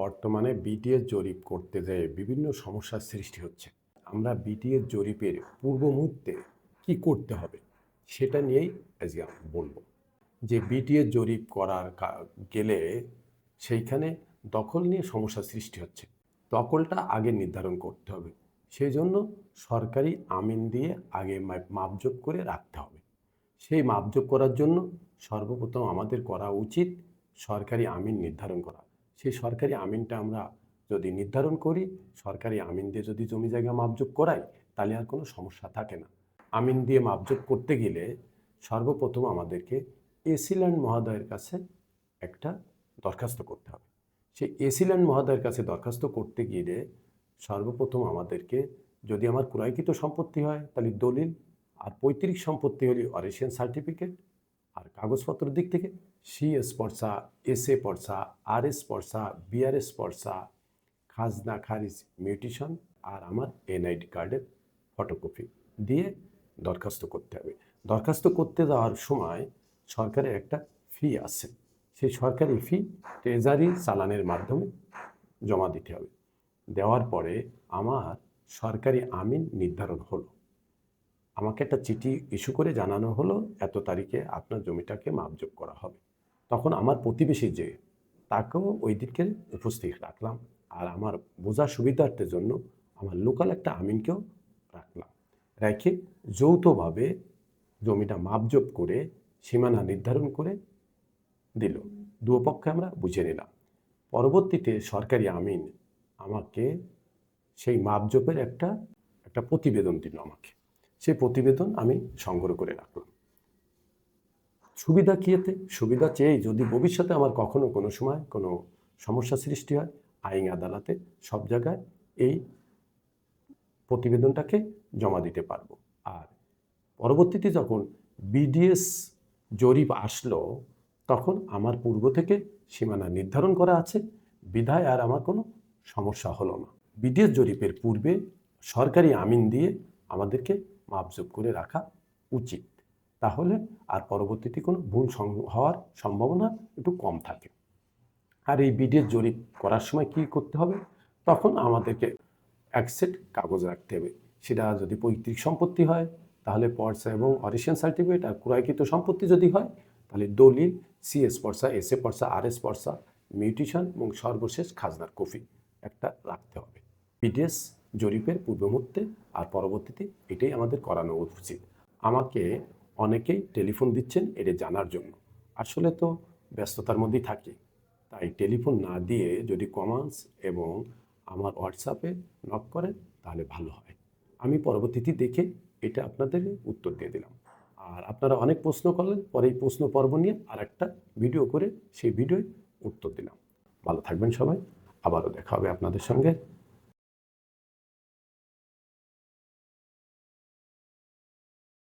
বর্তমানে বিটিএস জরিপ করতে যেয়ে বিভিন্ন সমস্যার সৃষ্টি হচ্ছে। আমরা বিটিএস জরিপের পূর্ব মুহূর্তে কি করতে হবে সেটা নিয়েই আজকে বলব। যে বিটিএস জরিপ করার গেলে সেইখানে দখল নিয়ে সমস্যা সৃষ্টি হচ্ছে। দখলটা আগে নির্ধারণ করতে হবে। সেই জন্য সরকারি আমিন দিয়ে আগে মাপজোক করে রাখতে হবে। সেই মাপজোক করার জন্য সর্বপ্রথম আমাদের করা উচিত সরকারি আমিন নির্ধারণ করা। সেই সরকারি আমিনটা আমরা যদি নির্ধারণ করি, সরকারি আমিন দিয়ে যদি জমি জায়গা মাপজোক করাই, তাহলে আর কোনো সমস্যা থাকে না। আমিন দিয়ে মাপজোক করতে গেলে সর্বপ্রথম আমাদেরকে এসিল্যান্ড মহোদয়ের কাছে একটা দরখাস্ত করতে হবে। সেই এসিল্যান্ড মহোদয়ের কাছে দরখাস্ত করতে গিয়ে সর্বপ্রথম আমাদেরকে যদি আমার ক্রয়কৃত সম্পত্তি হয়, তাহলে দলিল আর পৈতৃক সম্পত্তি হলে অরেশিয়ান সার্টিফিকেট আর কাগজপত্রের দিক থেকে সিএস পর্সা এস এ পর্সা আর এস পর্সা বিআরএস পর্সা খাজনা খারিজ মিউটিশন আর আমার এনআইডি কার্ডের ফটোকপি দিয়ে দরখাস্ত করতে হবে। দরখাস্ত করতে যাওয়ার সময় সরকারের একটা ফি আছে। সেই সরকারি ফি ট্রেজারি চালানের মাধ্যমে জমা দিতে হবে। দেওয়ার পরে আমার সরকারি আমিন নির্ধারণ হলো। আমাকে একটা চিঠি ইস্যু করে জানানো হলো, এত তারিখে আপনার জমিটাকে মাপযোগ করা হবে। তখন আমার প্রতিবেশী যে, তাকেও ওই দিনকে উপস্থিত রাখলাম আর আমার বোঝার সুবিধার্থের জন্য আমার লোকাল একটা আমিনকেও রাখলাম। রেখে যৌথভাবে জমিটা মাপজোপ করে, সীমানা নির্ধারণ করে দিল। দুপক্ষে আমরা বুঝে নিলাম। পরবর্তীতে সরকারি আমিন আমাকে সেই মাপজোপের একটা একটা প্রতিবেদন দিল আমাকে। সেই প্রতিবেদন আমি সংগ্রহ করে রাখলাম। সুবিধা কী এতে? সুবিধা চেয়ে যদি ভবিষ্যতে আমার কখনো কোনো সময় কোনো সমস্যা সৃষ্টি হয়, আইন আদালতে সব জায়গায় এই প্রতিবেদনটাকে জমা দিতে পারব। আর পরবর্তীতে যখন বিডিএস জরিপ আসলো, তখন আমার পূর্ব থেকে সীমানা নির্ধারণ করা আছে, বিধায় আর আমার কোনো সমস্যা হলো না। বিডিএস জরিপের পূর্বে সরকারি আমিন দিয়ে আমাদেরকে মাপজোপ করে রাখা উচিত। তাহলে আর পরবর্তীতে কোনো ভুল হওয়ার সম্ভাবনা একটু কম থাকে। আর এই বিডিএস জরিপ করার সময় কি করতে হবে? তখন আমাদেরকে এক সেট কাগজ রাখতে হবে। সেটা যদি পৈতৃক সম্পত্তি হয়, তাহলে পর্সা এবং অরিশিয়ান সার্টিফিকেট আর ক্রয়কৃত সম্পত্তি যদি হয়, তাহলে দলিল, সিএস পর্সা এস এ পর্সা আর এস পর্সা, মিউটিশন এবং সর্বশেষ খাজনার কপি একটা রাখতে হবে। বিডিএস জরিপের পূর্ব মুহূর্তে আর পরবর্তীতে এটাই আমাদের করানো উচিত। আমাকে অনেকেই টেলিফোন দিচ্ছেন এটা জানার জন্য। আসলে তো ব্যস্ততার মধ্যেই থাকি। তাই টেলিফোন না দিয়ে যদি কমান্স এবং আমার হোয়াটসঅ্যাপে নক করেন তাহলে ভালো হয়। আমি পরবর্তীতে দেখে এটা আপনাদের উত্তর দিয়ে দিলাম। আর আপনারা অনেক প্রশ্ন করলেন, পরে এই প্রশ্ন পর্ব নিয়ে আর একটা ভিডিও করে সেই ভিডিওয় উত্তর দিলাম। ভালো থাকবেন সবাই। আবারও দেখা হবে আপনাদের সঙ্গে।